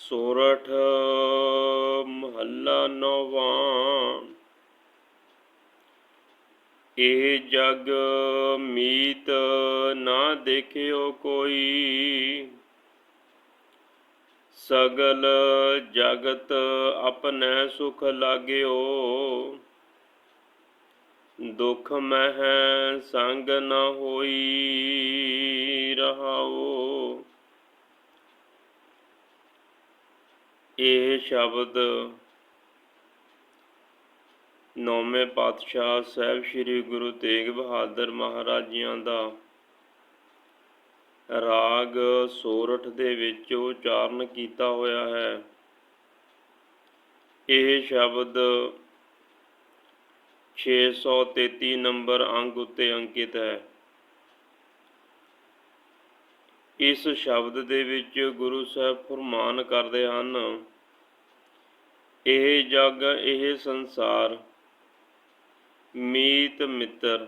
ਸੋਰਠ ਮਹੱਲਾ ਨੌਵਾਂ ਇਹ ਜਗ ਮੀਤ ਨਾ ਦੇਖਿਓ ਕੋਈ ਸਗਲ ਜਗਤ ਆਪਣੈ ਸੁਖ ਲਾਗਿਓ ਦੁਖ ਮਹਿ ਸੰਗ ਨ ਹੋਈ ਰਹਾਓ ਇਹ ਸ਼ਬਦ ਨੌਵੇਂ ਪਾਤਸ਼ਾਹ ਸਾਹਿਬ ਸ੍ਰੀ ਗੁਰੂ ਤੇਗ ਬਹਾਦਰ ਮਹਾਰਾਜ ਜੀਆਂ ਦਾ ਰਾਗ ਸੋਰਠ ਦੇ ਵਿੱਚ ਉਚਾਰਨ ਕੀਤਾ ਹੋਇਆ ਹੈ। ਇਹ ਸ਼ਬਦ 633 ਨੰਬਰ ਅੰਗ ਉੱਤੇ ਅੰਕਿਤ ਹੈ। ਇਸ ਸ਼ਬਦ ਦੇ ਵਿੱਚ ਗੁਰੂ ਸਾਹਿਬ ਫਰਮਾਨ ਕਰਦੇ ਹਨ ਇਹ ਜਗ, ਇਹ ਸੰਸਾਰ। ਮੀਤ ਮਿੱਤਰ,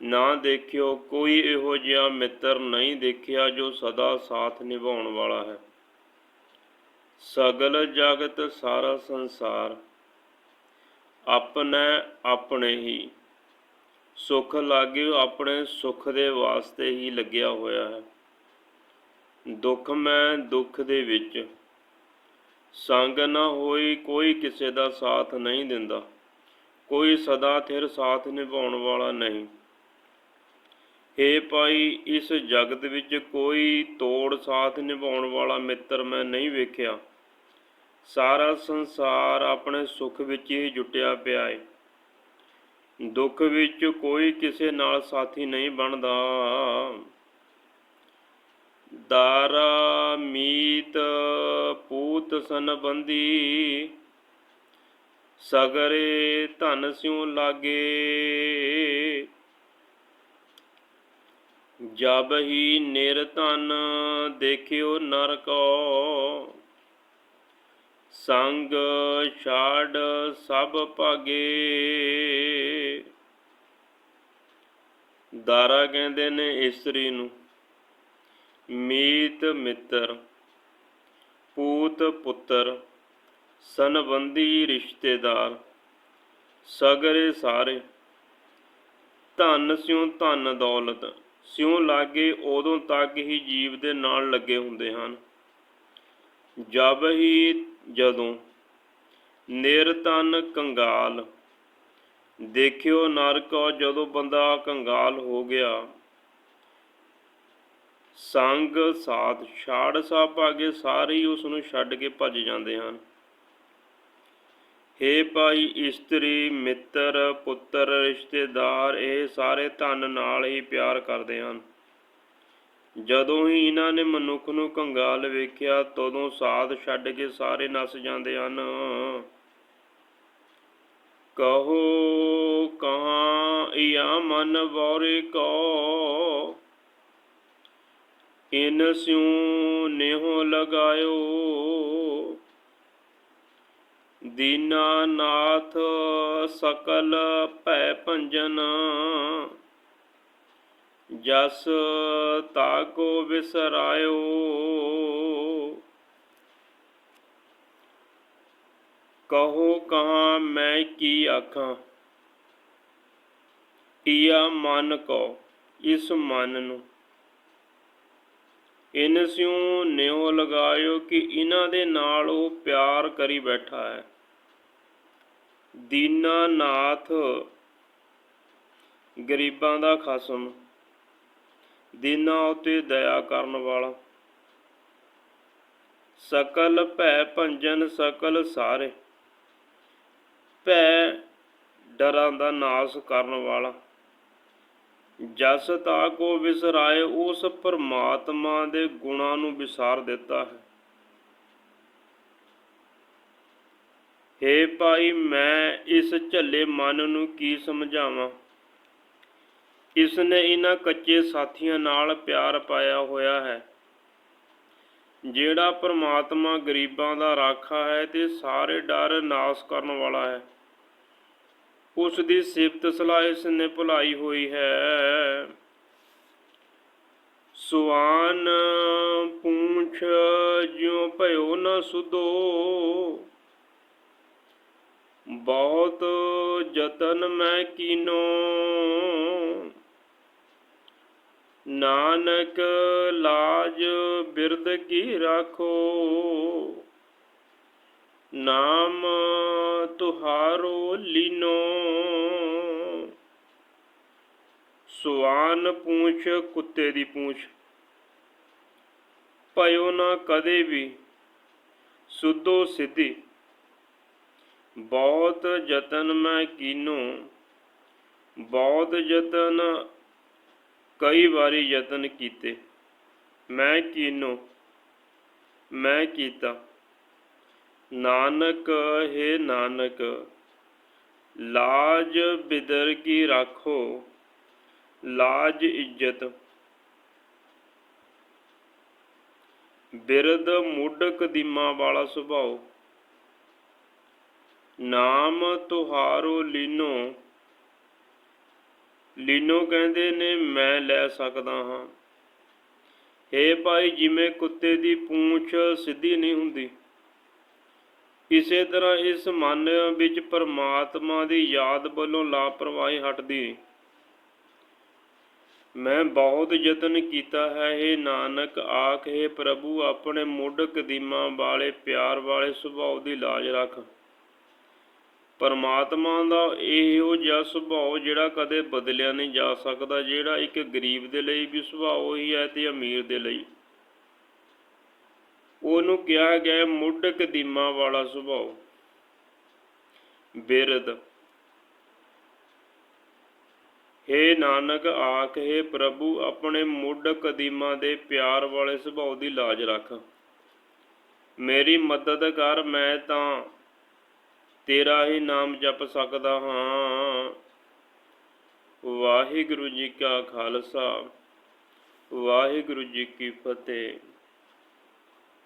ਨਾ ਦੇਖਿਓ ਕੋਈ ਇਹੋ ਜਿਹਾ ਮਿੱਤਰ ਨਹੀਂ ਦੇਖਿਆ ਜੋ ਸਦਾ ਸਾਥ ਨਿਭਾਉਣ ਵਾਲਾ ਹੈ। ਸਗਲ ਜਗਤ ਸਾਰਾ ਸੰਸਾਰ, ਆਪਣੇ ਆਪਣੇ ਹੀ। ਸੁਖ ਲਾਗੇ ਆਪਣੇ ਸੁਖ ਦੇ ਵਾਸਤੇ ਹੀ ਲੱਗਿਆ ਹੋਇਆ ਹੈ। ਦੁੱਖ ਮੈਂ ਦੁੱਖ ਦੇ ਵਿੱਚ ਸੰਗ ਨਾ ਹੋਈ ਕੋਈ ਕਿਸੇ ਦਾ ਸਾਥ ਨਹੀਂ ਦਿੰਦਾ। ਕੋਈ ਸਦਾ ਥਿਰ ਸਾਥ ਨਿਭਾਉਣ ਵਾਲਾ ਨਹੀਂ। ਏ ਭਾਈ, ਇਸ ਜਗਤ ਵਿੱਚ ਕੋਈ ਤੋੜ ਸਾਥ ਨਿਭਾਉਣ ਵਾਲਾ ਮਿੱਤਰ ਮੈਂ ਨਹੀਂ ਵੇਖਿਆ। ਸਾਰਾ ਸੰਸਾਰ ਆਪਣੇ ਸੁੱਖ ਵਿੱਚ ਹੀ ਜੁਟਿਆ ਪਿਆ ਹੈ ਦੁੱਖ ਵਿੱਚ ਕੋਈ ਕਿਸੇ ਨਾਲ ਸਾਥੀ ਨਹੀਂ ਬਣਦਾ। ਦਾਰਾ ਮੀਤ ਸੰਬੰਧੀ ਸਗਰੇ ਧਨ ਸਿਉ ਲਾਗੇ। ਜਬ ਹੀ ਨਿਰਧਨ ਦੇਖਿਓ ਨਰਕੋ, ਸੰਗ ਛਾੜ ਸਭ ਭਾਗੇ। ਦਾਰਾ ਕਹਿੰਦੇ ਨੇ ਇਸਤਰੀ ਨੂੰ, ਮੀਤ ਮਿੱਤਰ। ਪੂਤ ਪੁੱਤਰ, ਸੰਬੰਧੀ ਰਿਸ਼ਤੇਦਾਰ, ਸਗਰੇ ਸਾਰੇ। ਧਨ ਸਿਉ ਧਨ ਦੌਲਤ, ਸਿਉ ਲਾਗੇ ਉਦੋਂ ਤੱਕ ਹੀ ਜੀਵ ਦੇ ਨਾਲ ਲੱਗੇ ਹੁੰਦੇ ਹਨ। ਜਬ ਹੀ ਜਦੋਂ ਨਿਰਤਨ ਕੰਗਾਲ, ਦੇਖਿਓ ਨਰਕ ਜਦੋਂ ਬੰਦਾ ਕੰਗਾਲ ਹੋ ਗਿਆ ਸੰਗ ਸਾਥ ਛਾੜ ਸਾ ਭਾਗੇ ਸਾਰੇ ਹੀ ਉਸ ਨੂੰ ਛੱਡ ਕੇ ਭੱਜ ਜਾਂਦੇ ਹਨ। ਹੇ ਭਾਈ ਇਸਤਰੀ, ਮਿੱਤਰ, ਪੁੱਤਰ, ਰਿਸ਼ਤੇਦਾਰ, ਇਹ ਸਾਰੇ ਧਨ ਨਾਲ ਹੀ ਪਿਆਰ ਕਰਦੇ ਹਨ। ਜਦੋਂ ਹੀ ਇਹਨਾਂ ਨੇ ਮਨੁੱਖ ਨੂੰ ਕੰਗਾਲ ਵੇਖਿਆ, ਤਦੋਂ ਸਾਧ ਛੱਡ ਕੇ ਸਾਰੇ ਨਸ ਜਾਂਦੇ ਹਨ। ਕਹੋ, ਕਹਾ ਇਆ ਮਨ ਬੋਰੇ ਕੋ ਇਨ ਸਿਉ ਨੇਹੋ ਲਗਾਇਓ। ਦੀਨਾ ਨਾਥ ਸਕਲ ਭੈ ਭੰਜਨ। ਜਸ ਤਾਕੋ ਵਿਸਰਾਇਓ ਕਹੋ ਕਹਾ ਮੈਂ ਕੀ ਆਖਾਂ? ਈਆ ਮਨ ਕੋ ਇਸ ਮਨ ਨੂੰ। ਇਨ ਸਿਉ ਨਿਉ ਲਗਾਇਓ ਕਿ ਇਹਨਾਂ ਦੇ ਨਾਲ ਉਹ ਪਿਆਰ ਕਰੀ ਬੈਠਾ ਹੈ। ਦੀਨਾ ਨਾਥ ਗਰੀਬਾਂ ਦਾ ਖਸਮ, ਦੀਨਾ ਉਤੇ ਦਇਆ ਕਰਨ ਵਾਲਾ। ਸਕਲ ਭੈ ਭੰਜਨ ਸਕਲ ਸਾਰੇ, ਭੈ ਡਰਾਂ ਦਾ ਨਾਸ ਕਰਨ ਵਾਲਾ। ਜਸ ਤਾ ਕੋ ਵਿਸਰਾਏ, ਉਸ ਪਰਮਾਤਮਾ ਦੇ ਗੁਣਾਂ ਨੂੰ ਵਿਸਾਰ ਦਿੱਤਾ ਹੈ। ਹੇ ਭਾਈ, ਮੈਂ ਇਸ ਝੱਲੇ ਮਨ ਨੂੰ ਕੀ ਸਮਝਾਵਾਂ? ਇਸ ਨੇ ਇਹਨਾਂ ਕੱਚੇ ਸਾਥੀਆਂ ਨਾਲ ਪਿਆਰ ਪਾਇਆ ਹੋਇਆ ਹੈ। ਜਿਹੜਾ ਪਰਮਾਤਮਾ ਗਰੀਬਾਂ ਦਾ ਰਾਖਾ ਹੈ ਤੇ ਸਾਰੇ ਡਰ ਨਾਸ ਕਰਨ ਵਾਲਾ ਹੈ। ਉਸ ਦੀ ਸਿਫਤ ਸਲਾਹ ਇਸ ਨੇ ਭੁਲਾਈ ਹੋਈ ਹੈ। ਸੁਆਨ ਪੂੰਛ ਜਿਉ ਭਇਓ ਨ ਸੁਦੋ ਬਹੁਤ ਯਤਨ ਮੈਂ ਕੀਨੋ। ਨਾਨਕ ਲਾਜ ਬਿਰਦ ਕੀ ਰਾਖੋ। ਨਾਮ ਤੁਹਾਰੋ ਲੀਨੋ। ਸੁਆਨ ਪੂੰਛ, ਕੁੱਤੇ ਦੀ ਪੂੰਛ। ਭਇਓ ਨਾ ਕਦੇ ਵੀ, ਸੁਧੋ ਸਿੱਧੀ। ਬਹੁਤ ਯਤਨ ਮੈਂ ਕੀਨੋ। ਬਹੁਤ ਯਤਨ, ਕਈ ਵਾਰੀ ਯਤਨ ਕੀਤੇ। ਮੈਂ ਕੀਨੋ, ਮੈਂ ਕੀਤਾ। ਨਾਨਕ, ਹੈ ਨਾਨਕ, ਲਾਜ ਬਿਦਰ ਕੀ ਰਾਖੋ, ਲਾਜ ਇੱਜ਼ਤ। ਬਿਰਦ ਮੁੱਢ ਕਦੀਮਾ ਵਾਲਾ ਸੁਭਾਅ ਨਾਮ ਤੁਹਾਰੋ ਲੀਨੋ। ਲੀਨੋ ਕਹਿੰਦੇ ਨੇ, ਮੈਂ ਲੈ ਸਕਦਾ ਹਾਂ। ਏ ਭਾਈ, ਜਿਵੇਂ ਕੁੱਤੇ ਦੀ ਪੂੰਛ ਸਿੱਧੀ ਨਹੀਂ ਹੁੰਦੀ। ਇਸੇ ਤਰ੍ਹਾਂ ਇਸ ਮਨ ਵਿੱਚ ਪਰਮਾਤਮਾ ਦੀ ਯਾਦ ਵੱਲੋਂ ਲਾਪਰਵਾਹੀ ਹਟਦੀ। ਮੈਂ ਬਹੁਤ ਯਤਨ ਕੀਤਾ ਹੈ ਇਹ ਨਾਨਕ, ਆਖੇ ਪ੍ਰਭੂ, ਆਪਣੇ ਮੁੱਢ ਕਦੀਮਾ ਵਾਲੇ, ਪਿਆਰ ਵਾਲੇ ਸੁਭਾਅ ਦੀ ਲਾਜ ਰੱਖ। ਪਰਮਾਤਮਾ ਦਾ ਇਹੋ ਜਿਹਾ ਸੁਭਾਅ ਜਿਹੜਾ ਕਦੇ ਬਦਲਿਆ ਨਹੀਂ ਜਾ ਸਕਦਾ, ਜਿਹੜਾ ਇੱਕ ਗਰੀਬ ਦੇ ਲਈ ਵੀ ਸੁਭਾਅ ਉਹੀ ਹੈ ਤੇ ਅਮੀਰ ਦੇ ਲਈ। ਉਹਨੂੰ ਕਿਹਾ ਗਿਆ ਮੁੱਢ ਕਦੀਮਾ ਵਾਲਾ ਸੁਭਾਅ। ਬਿਰਦ ਹੇ ਨਾਨਕ, ਆਖੇ ਪ੍ਰਭੂ, ਆਪਣੇ ਮੁੱਢ ਕਦੀਮਾ ਦੇ ਪਿਆਰ ਵਾਲੇ ਸੁਭਾਅ ਦੀ ਲਾਜ ਰੱਖ। ਮੇਰੀ ਮਦਦ ਕਰ, ਮੈਂ ਤਾਂ ਤੇਰਾ ਹੀ ਨਾਮ ਜਪ ਸਕਦਾ ਹਾਂ। ਵਾਹਿਗੁਰੂ ਜੀ ਕਾ ਖਾਲਸਾ, ਵਾਹਿਗੁਰੂ ਜੀ ਕੀ ਫਤਿਹ।